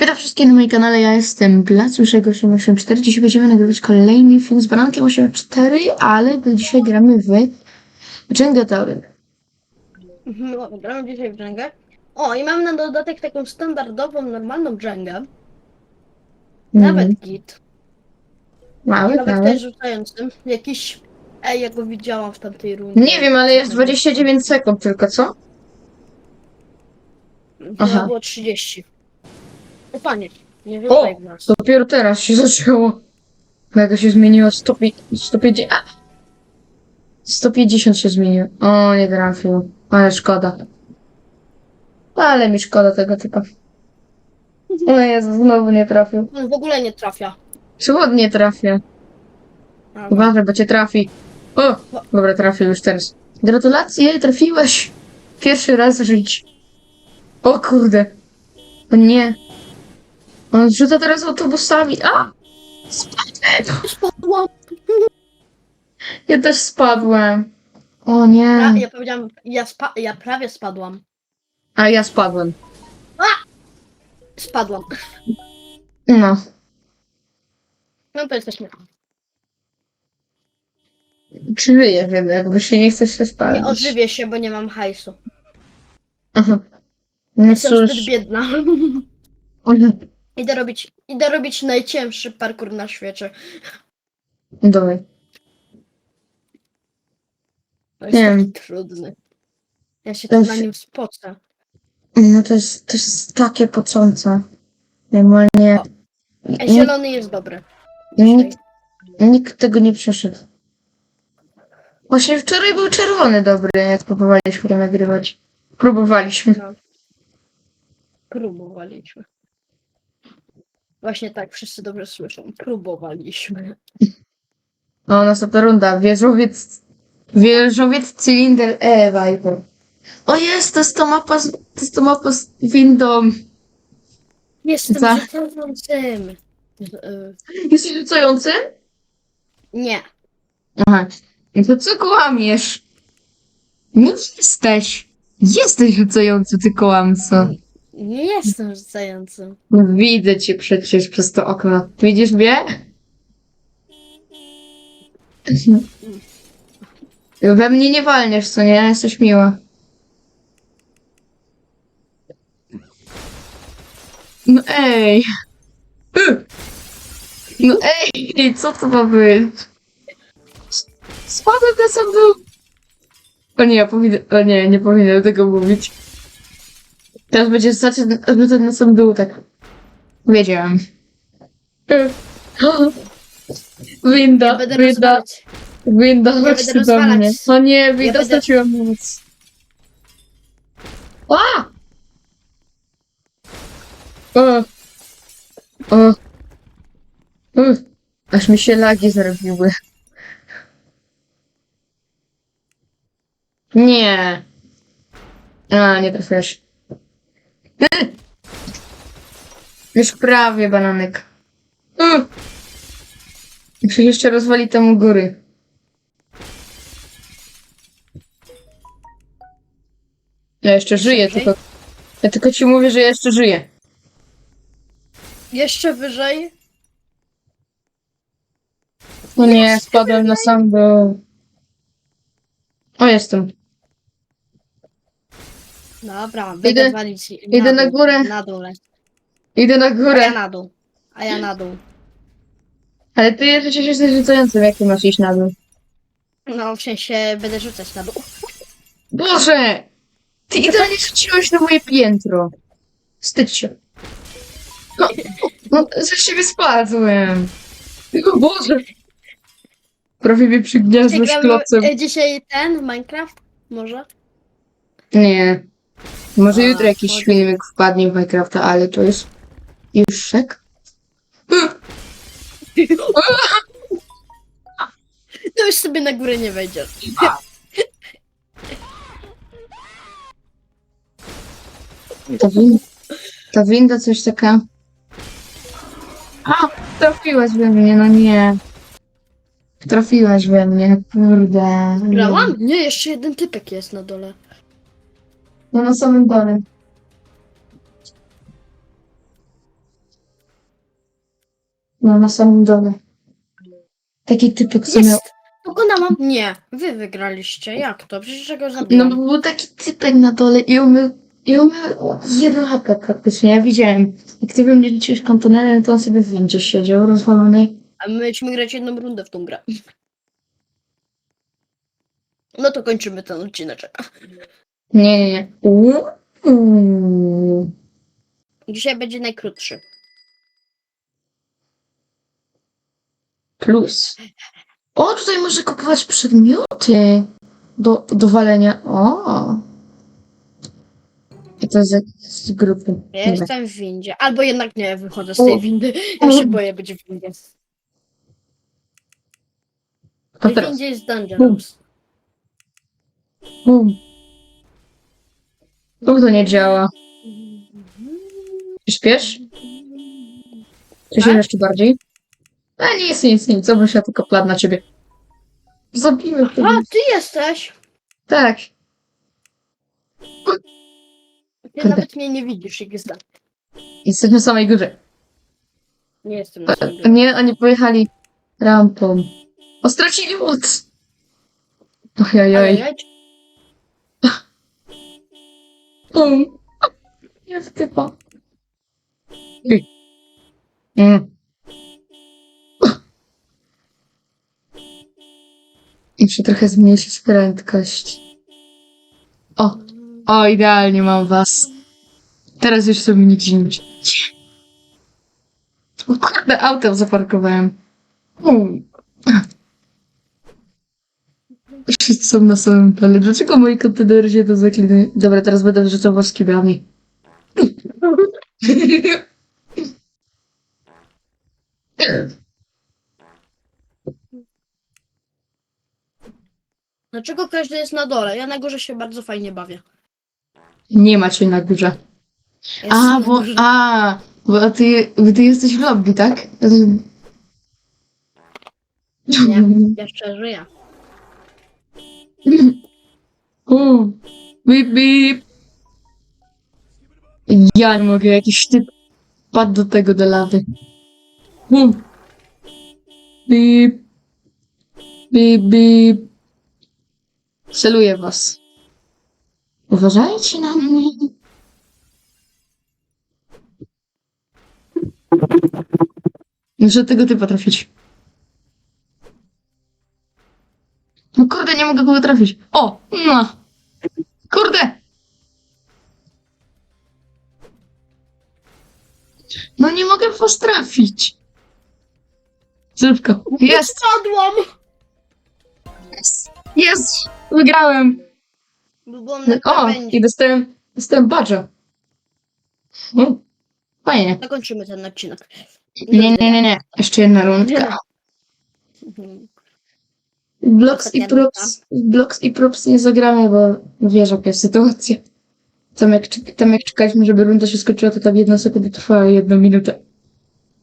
Witam wszystkich na moim kanale, ja jestem Blacuszek884. Dzisiaj będziemy nagrywać kolejny film z Barankiem 84, ale dzisiaj gramy w Jenga Tower. No, gramy dzisiaj w Dżengę. O, i mam na dodatek taką standardową, normalną Dżengę. Nawet git. Mały, Nawet mały. też rzucającym. Jakiś... Ej, ja go widziałam w tamtej rundzie. Nie wiem, ale jest 29 sekund tylko, co? Aha. było 30. O panie, nie wiem O! jak nas. Dopiero teraz się zaczęło. Mega się zmieniło, 150, 150, a! 150 się zmieniło. O, nie trafił. Ale szkoda. Ale mi szkoda tego typa. O Jezu, znowu nie trafił. On w ogóle nie trafia. Czemu nie trafię? A, Uważaj, bo cię trafi. O! Dobra, trafił już teraz. Gratulacje, trafiłeś! Pierwszy raz w życiu. O kurde. O nie. On rzuca teraz autobusami. A! Spadłem. Spadłam! Ja też spadłem. O nie. ja powiedziałam, ja, spa ja prawie spadłam. A ja spadłem. Spadłam. No. No to jesteśmy. Czy żyjesz jednak, bo się nie chcesz się Nie spalić. ożywię się, bo nie mam hajsu. Aha. No Jestem cóż. zbyt biedna. Idę robić, idę robić najcięższy parkour na świecie. Dawaj. To jest Nie taki wiem. trudny. Ja się To na nim spocę. No to jest, to jest takie pocące. Normalnie. A Nikt, zielony jest dobry. Dzisiaj. nikt, nikt tego nie przeszedł. Właśnie wczoraj był czerwony dobry, jak próbowaliśmy nagrywać. Próbowaliśmy. No. Próbowaliśmy. Właśnie tak, wszyscy dobrze słyszą. Próbowaliśmy. O, następna runda. Wieżowiec. Wieżowiec cylinder E, Viper. O jest, to jest to mapa z, to jest to mapa z windą. Jestem Za- rzucającym. Y, Jesteś rzucający? Nie. Aha. No to co kłamiesz? Nie jesteś. Jesteś rzucający, ty kłamco. Nie jestem rzucającym. No widzę cię przecież przez to okno. Widzisz mnie? We mnie nie walniesz, co nie? Jesteś miła. No ej! No ej, co to ma być? Spadłem na sam dół! O nie, ja. O nie, nie powinienem tego mówić. Teraz będzie rzucać rzucać na sam dół, tak. Wiedziałem. Winda, Ja będę winda, rozwalać. winda, będę chodź tu do rozwalać. mnie. O nie, winda będę- moc. A! O! O! O! Aż mi się lagi zrobiły. Nie. A, nie trafiłaś. Już prawie bananek. Y! Muszę jeszcze rozwalić temu góry. Ja jeszcze żyję, Jeszcze tylko... Ja tylko ci mówię, że ja jeszcze żyję. Jeszcze wyżej. No nie, spadłem na sam dół. O, jestem. Dobra, Idę- walić idę na dół, górę. Na dół. Idę na A ja górę. na dół. A ja na dół. Ale ty przecież jesteś rzucającym, jak ty masz iść na dół. No, w sensie będę rzucać na dół. Boże! Ty idealnie rzuciłeś na moje piętro. Wstydź się. No, no ze siebie spadłem. O Boże! Prawie mnie przygniazłeś Gramy, klocem. e, dzisiaj ten Minecraft? Może? Nie. Może jutro jakiś filmik wpadnie w Minecrafta, ale to jest już szek. No już sobie na górę nie wejdziesz. Ta winda, ta winda coś taka... A, trafiłaś we mnie, no nie. Trafiłaś we mnie, kurde. Grałam? Nie, jeszcze jeden typek jest na dole. No na samym dole. No, na samym dole. Taki typek, co miał... Jest! Pokonałam. Nie, wy wygraliście. Jak to? Przecież czego No, zabiłam. bo był taki typek na dole i miał, i on miał jedną HP praktycznie, ja widziałem. Jak ty mnie liczyłeś kontenerem, to on sobie w windzie siedział, rozwalony. A my lecimy grać jedną rundę w tą grę. No to kończymy ten odcineczek. Nie, nie, nie. Uuu. Dzisiaj będzie najkrótszy. Plus. O, tutaj można kupować przedmioty do, do walenia. O. I to jest z grupy. Ja Dobra. jestem w windzie. Albo jednak nie, wychodzę z tej O. windy. Ja się boję być w windzie. A W teraz. windzie jest Dungeons. Bum. Czemu to nie działa? Śpiesz? Czy się Tak? jeszcze bardziej? A nic, nic, nic. Co bym się tylko plan na ciebie. Zabijmy to. A, ty jesteś! Tak. Ty Kurde. nawet mnie nie widzisz, jak jest Jesteśmy na samej górze. Nie jestem na E, sobie. Nie, oni pojechali rampą. O, stracili moc. Ojojoj. Bum. Jest typa. Mm. Muszę trochę zmniejszyć prędkość. O, o, idealnie mam was. Teraz już sobie nic nie. O kurde, autem zaparkowałem. Mm. Wszyscy są na samym pole. Dlaczego moi kontenery się to zaklinają? Dobra, teraz będę rzucał was kibami. Dlaczego każdy jest na dole? Ja na górze się bardzo fajnie bawię. Nie macie na górze. Jest A, na bo, górze. a, bo ty, bo ty jesteś w lobby, tak? Nie, jeszcze żyję. U, bip, bip. Ja nie mogę, jakiś typ padł do tego, do lawy. U. Bip. Bip, bip. Celuję was. Uważajcie na mnie. Muszę tego typa trafić. Nie mogę go trafić. O! No! Kurde! No nie mogę was trafić. Szybko. Jest! Spadłam! Jest! Jest! Wygrałem! Bo byłam na O! krawędzi. I dostałem, dostałem badża. No, Fajnie. Zakończymy ten odcinek. Nie, nie, nie, nie. Jeszcze jedna rundka. Mhm. Blocks i props, blocks i props nie zagramy, bo wiesz jaka jest sytuacja. Tam jak, tam jak czekaliśmy, żeby runda się skończyła, to tam jedna sekunda trwała jedną minutę.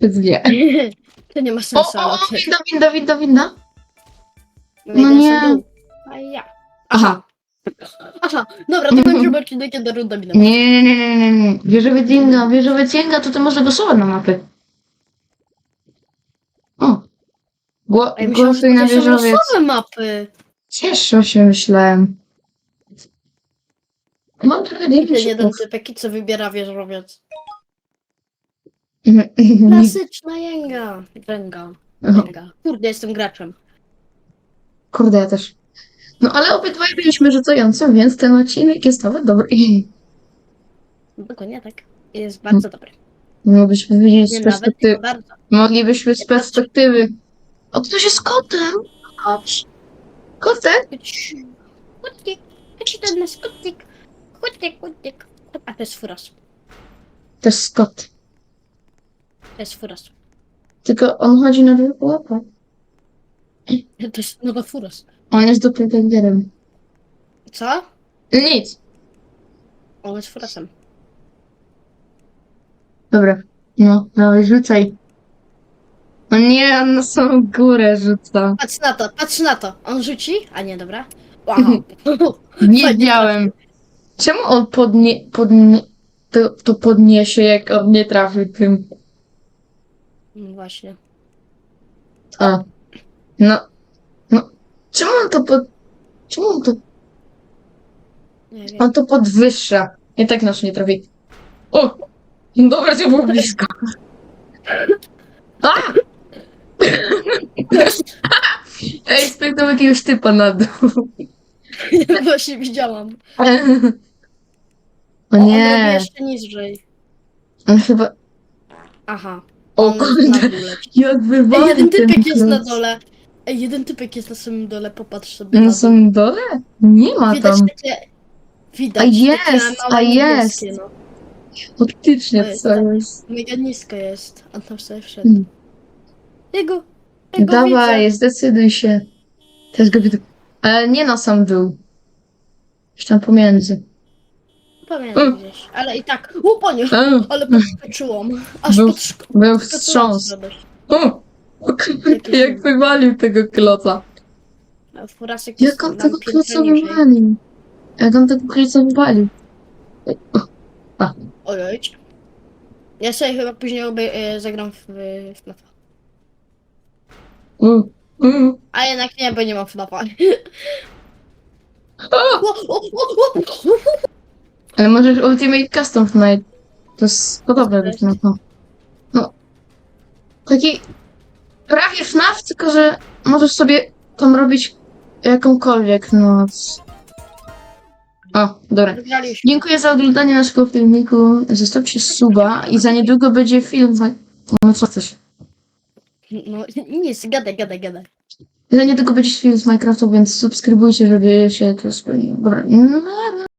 Więc nie. To nie ma O, sensu, o, o, ty. winda, winda, winda, winda. No no i nie. A ja. Aha. Aha, dobra, to kończymy odcinek, kiedy runda minęła. Nie, nie, nie, nie, nie. Wieżowy Dinga, wieżowy Dinga, to ty można głosować na mapy. O. Gło, myślałam, że głosuj na to są wieżowiec. losowe mapy. Cieszę się, myślałem. Mam trochę Ten jeden dziwnych typek, co wybiera wieżowiec. Klasyczna jęga. Jęga. Jęga. Kurde, jestem graczem. Kurde, ja też. No ale obydwaj byliśmy rzucającym, więc ten odcinek jest nawet dobry. Dokładnie tak. Jest bardzo dobry. Moglibyśmy widzieć Nie z nawet, perspektywy. tylko bardzo. Moglibyśmy z perspektywy. O, ktoś jest kotem! Chodź. Kotek? Kutik. Chodź do nas, kutik. Kutik, kutik. A to jest furas. To jest kot. To jest furas. Tylko on chodzi na dwie łapach. To jest nowa furas. On jest doppelgangerem. Co? Nic. On jest furasem. Dobra. No, dawaj, rzucaj. O nie, on na samą górę rzuca. Patrz na to, patrz na to. On rzuci? A nie, dobra. Wow. Wiedziałem. Czemu on podnie, podnie, to, to podniesie, jak on nie trafi tym? No Właśnie. A. No. No. Czemu on to pod... Czemu on to... Nie wiem. On to podwyższa. I tak nasz nie trafi. O! Dobra, to było blisko. A! Ej, spytał jakiegoś typa na dół. Ja właśnie widziałam. O On robi nie. jeszcze niżej. On chyba... Aha. O On na kurde. dół leci. Jak Ej, wywalił jeden typek jest na dole. Ej, jeden typek jest na samym dole, popatrz sobie na Na dół. samym dole? Nie ma Widać tam. takie... Widać A jest, małe a jest. niebieskie, no. Faktycznie, co jest. Mega nisko jest. On tam sobie wszedł. Mm. Jego. Jego Dawaj, zdecyduj się. Też go widzę. Ale nie na sam dół. Już tam pomiędzy. widzę. Pamiętam Mm. gdzieś. Ale i tak. O, panie! A, Ale podskoczyłam. Aż Był- podskoczyłam. był wstrząs. O! Jak wywalił tego kloca. Jest Jak on tam tego piętro kloca niżej. wywalił? Jak on tego kloca wywalił? Ojoj. Ja sobie chyba później obej- e, zagram w, w FNAFa. U, u. A jednak nie, bo nie mam FNAFa. O. Ale możesz Ultimate Custom Night. To jest podobne do FNAFa. No. Taki prawie FNAF, tylko że możesz sobie tam robić jakąkolwiek noc. O, dobra. Wygraliśmy. Dziękuję za oglądanie naszego filmiku. Zostawcie suba i za niedługo będzie film. No co chcesz? No nic, gadaj, gadaj, gadaj. Za niedługo będzie film z Minecraftu, więc subskrybujcie, żeby się to spełniło. Dobra. No,